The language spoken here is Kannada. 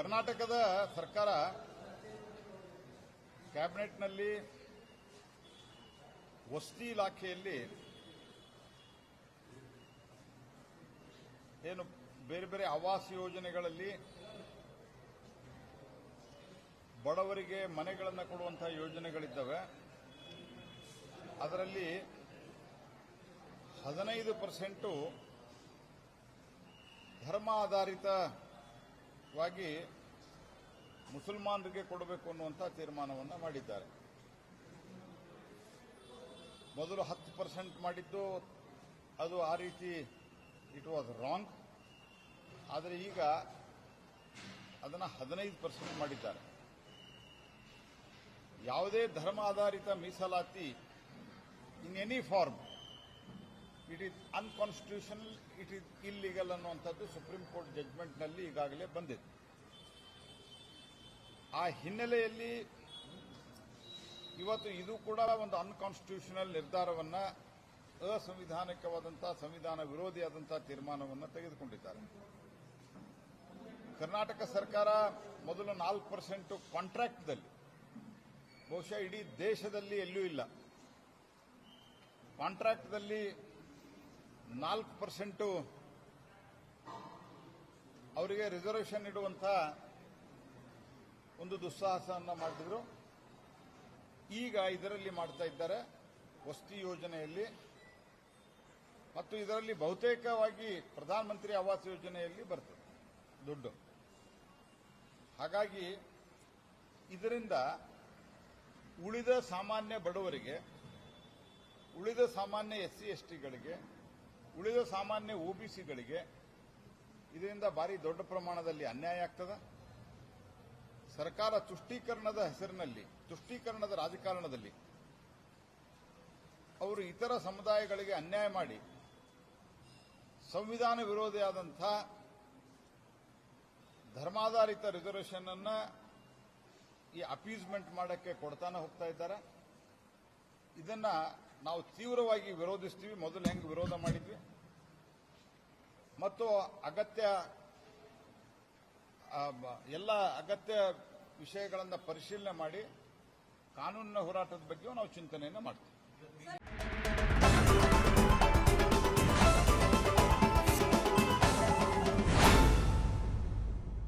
ಕರ್ನಾಟಕದ ಸರ್ಕಾರ ಕ್ಯಾಬಿನೆಟ್ನಲ್ಲಿ ವಸತಿ ಇಲಾಖೆಯಲ್ಲಿ ಏನು ಬೇರೆ ಬೇರೆ ಆವಾಸ ಯೋಜನೆಗಳಲ್ಲಿ ಬಡವರಿಗೆ ಮನೆಗಳನ್ನು ಕೊಡುವಂತಹ ಯೋಜನೆಗಳಿದ್ದಾವೆ. ಅದರಲ್ಲಿ ಹದಿನೈದು ಪರ್ಸೆಂಟು ಧರ್ಮ ಆಧಾರಿತವಾಗಿ ಮುಸಲ್ಮಾನರಿಗೆ ಕೊಡಬೇಕು ಅನ್ನುವಂಥ ತೀರ್ಮಾನವನ್ನು ಮಾಡಿದ್ದಾರೆ. ಮೊದಲು ಹತ್ತು ಪರ್ಸೆಂಟ್ ಮಾಡಿದ್ದು ಅದು ಆ ರೀತಿ ಇಟ್ ವಾಸ್ ರಾಂಗ್ ಆದರೆ ಈಗ ಅದನ್ನು ಹದಿನೈದು ಪರ್ಸೆಂಟ್ ಮಾಡಿದ್ದಾರೆ. ಯಾವುದೇ ಧರ್ಮ ಆಧಾರಿತ ಮೀಸಲಾತಿ in any form it is unconstitutional, it is illegal ಅನ್ನುವಂಥದ್ದು ಸುಪ್ರೀಂ ಕೋರ್ಟ್ ಜಜ್ಮೆಂಟ್ನಲ್ಲಿ ಈಗಾಗಲೇ ಬಂದಿದೆ. ಆ ಹಿನ್ನೆಲೆಯಲ್ಲಿ ಇವತ್ತು ಇದು ಕೂಡ ಒಂದು ಅನ್ಕಾನ್ಸ್ಟಿಟ್ಯೂಷನಲ್ ನಿರ್ಧಾರವನ್ನ ಅಸಂವಿಧಾನಿಕವಾದಂಥ ಸಂವಿಧಾನ ವಿರೋಧಿಯಾದಂಥ ತೀರ್ಮಾನವನ್ನು ತೆಗೆದುಕೊಂಡಿದ್ದಾರೆ. ಕರ್ನಾಟಕ ಸರ್ಕಾರ ಮೊದಲು ನಾಲ್ಕು ಪರ್ಸೆಂಟ್ ಕಾಂಟ್ರಾಕ್ಟ್ದಲ್ಲಿ, ಬಹುಶಃ ಇಡೀ ದೇಶದಲ್ಲಿ ಎಲ್ಲೂ ಇಲ್ಲ. ಕಾಂಟ್ರಾಕ್ಟ್ದಲ್ಲಿ ನಾಲ್ಕು ಪರ್ಸೆಂಟು ಅವರಿಗೆ ರಿಸರ್ವೇಷನ್ ಇಡುವಂಥ ಒಂದು ದುಸ್ಸಾಹಸವನ್ನು ಮಾಡಿದ್ರು. ಈಗ ಇದರಲ್ಲಿ ಮಾಡ್ತಾ ಇದ್ದಾರೆ ವಸತಿ ಯೋಜನೆಯಲ್ಲಿ ಮತ್ತು ಇದರಲ್ಲಿ ಬಹುತೇಕವಾಗಿ ಪ್ರಧಾನಮಂತ್ರಿ ಆವಾಸ್ ಯೋಜನೆಯಲ್ಲಿ ಬರ್ತದೆ ದುಡ್ಡು. ಹಾಗಾಗಿ ಇದರಿಂದ ಉಳಿದ ಸಾಮಾನ್ಯ ಬಡವರಿಗೆ, ಉಳಿದ ಸಾಮಾನ್ಯ ಎಸ್ ಸಿ ಎಸ್ ಉಳಿದ ಸಾಮಾನ್ಯ ಒಬಿಸಿಗಳಿಗೆ ಇದರಿಂದ ಭಾರಿ ದೊಡ್ಡ ಪ್ರಮಾಣದಲ್ಲಿ ಅನ್ಯಾಯ ಆಗ್ತದ? ಸರ್ಕಾರ ತುಷ್ಟೀಕರಣದ ಹೆಸರಿನಲ್ಲಿ, ತುಷ್ಟೀಕರಣದ ರಾಜಕಾರಣದಲ್ಲಿ ಅವರು ಇತರ ಸಮುದಾಯಗಳಿಗೆ ಅನ್ಯಾಯ ಮಾಡಿ ಸಂವಿಧಾನ ವಿರೋಧಿಯಾದಂಥ ಧರ್ಮಾಧಾರಿತ ರಿಸರ್ವೇಷನ್ ಅನ್ನ ಈ ಅಪೀಸ್ಮೆಂಟ್ ಮಾಡಕ್ಕೆ ಕೊಡ್ತಾನೆ ಹೋಗ್ತಾ ಇದ್ದಾರೆ. ಇದನ್ನ ನಾವು ತೀವ್ರವಾಗಿ ವಿರೋಧಿಸ್ತೀವಿ. ಮೊದಲು ಹೆಂಗೆ ವಿರೋಧ ಮಾಡಿದ್ವಿ? ಮತ್ತು ಅಗತ್ಯ ಎಲ್ಲ ಅಗತ್ಯ ವಿಷಯಗಳನ್ನು ಪರಿಶೀಲನೆ ಮಾಡಿ ಕಾನೂನಿನ ಹೋರಾಟದ ಬಗ್ಗೆಯೂ ನಾವು ಚಿಂತನೆಯನ್ನು ಮಾಡ್ತೀವಿ.